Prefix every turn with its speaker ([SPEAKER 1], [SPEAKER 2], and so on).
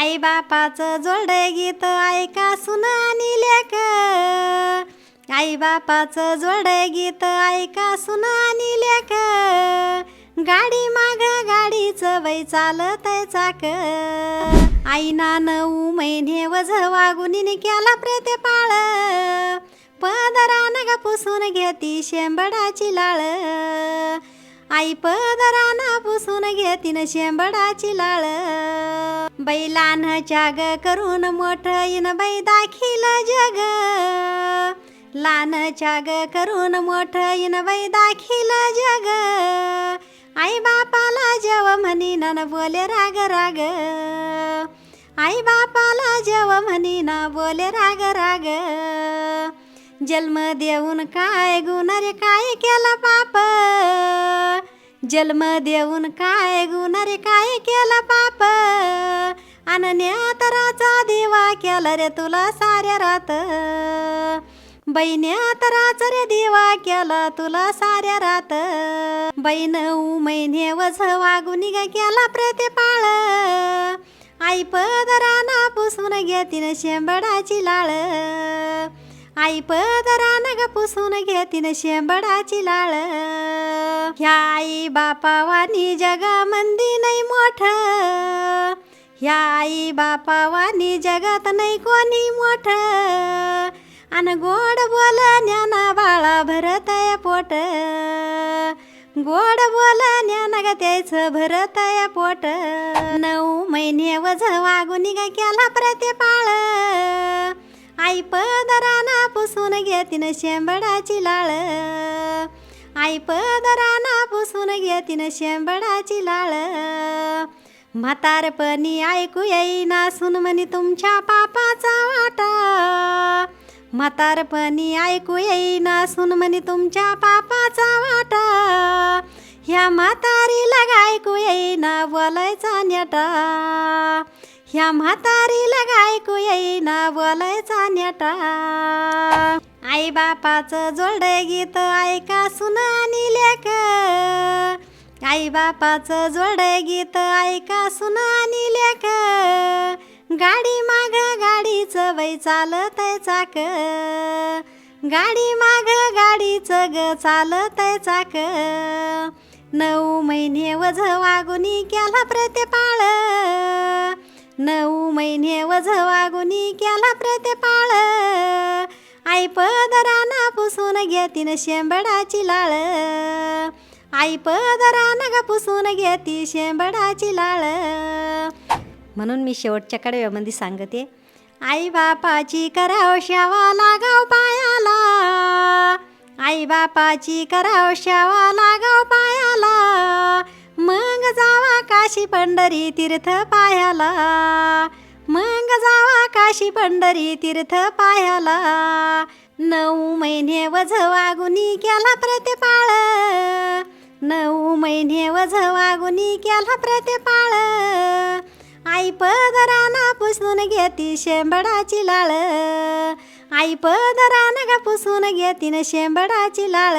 [SPEAKER 1] आई बापाचं जोडे गीत ऐका सुन आणि लेख. आई बापाचं जोडे गीत ऐका सुन आणि लेख. गाडी माग गाडीचं वै चालत चाक. आईना नऊ महिने वज वागून केला प्रत्यपाळ पदरान ग पुसून घेती शेंबडाची लाळ. आई पदराना पुसून घेतीन शेंबडाची लाळ. बैलान जाग करून मोठ इन बाई दाखिल जग. लान जाग करून मोठ इन बाई दाखिल जग. आई बापाला जेव म्हणी न बोले राग राग. आई बापाला जेव म्हणी न बोले राग राग. जन्म देऊन काय गुण रे काय केलं पाप? जन्म देऊन काय गुण रे काय केला पाप? अनन्यातराचा देवा केला रे तुला साऱ्या रात. बैन्यातराच रे देवा केला तुला साऱ्या रात. बैन नऊ महिने वझ वागून ग केला प्रतिपाळ. आई पदराना पुसून घेतीन शेंबडाची लाळ. आई पदरान ग पुसून घेतीन शेंबडाची लाळ. ह्या आई बापावानी जगामंदी नाही मोठ. ह्या आई बापावानी जगात नाही कोणी मोठ. अन गोड बोलण्याना बाळा भरतय पोट. गोड बोलण्याना ग त्याचं भरतय पोट. नऊ महिने वज वागून केला प्रतिपाळ. आई पदरा घेतीन शेंबडाची लाळ आई पदराना पुसून घेतीन शेंबडाची लाळ म्हातारपणी ऐकू येईना सुन म्हणी तुमच्या पापाचा वाटा म्हातारपणी ऐकू येईना सुन म्हणी तुमच्या पापाचा वाटा ह्या म्हातारीला गायकू येईना बोलायचा नेटा ह्या म्हातारीला गायकू येईना बोलायचा नेटा आई बापाचं जोडे गीत ऐका सुन आणि लेख. आई बापाचं जोडे गीत ऐका सुन आणि लेख. गाडी माग गाडीचं वै चालत चाक. गाडी माग गाडीचं ग चालत चाक. नऊ महिने वझ वागुनी केला प्रतिपाळ. नऊ महिने वझ वागुनी केला प्रतिपाळ. आई पदराना पुसून घेतीन शेंबडाची लाळ. आई पदराना ग पुसून घेती शेंबडाची लाळ. म्हणून मी शेवटच्या कडव्यामध्ये सांगते आई बापाची कराव शावा लागाव पायाला. आई बापाची कराव शावा लागाव पायाला. मग जावा काशी पंढरी तीर्थ पायाला. मग जावा काशी पंढरी तीर्थ पायाला. नऊ महिने वझ वागुनी केला प्रतिपाळ. नऊ महिने वझ वागुनी केला प्रतिपाळ. आई पदराना पुसून घेती शेंबडाची लाळ. आई पदराना ग पुसून घेतीन शेंबडाची लाळ.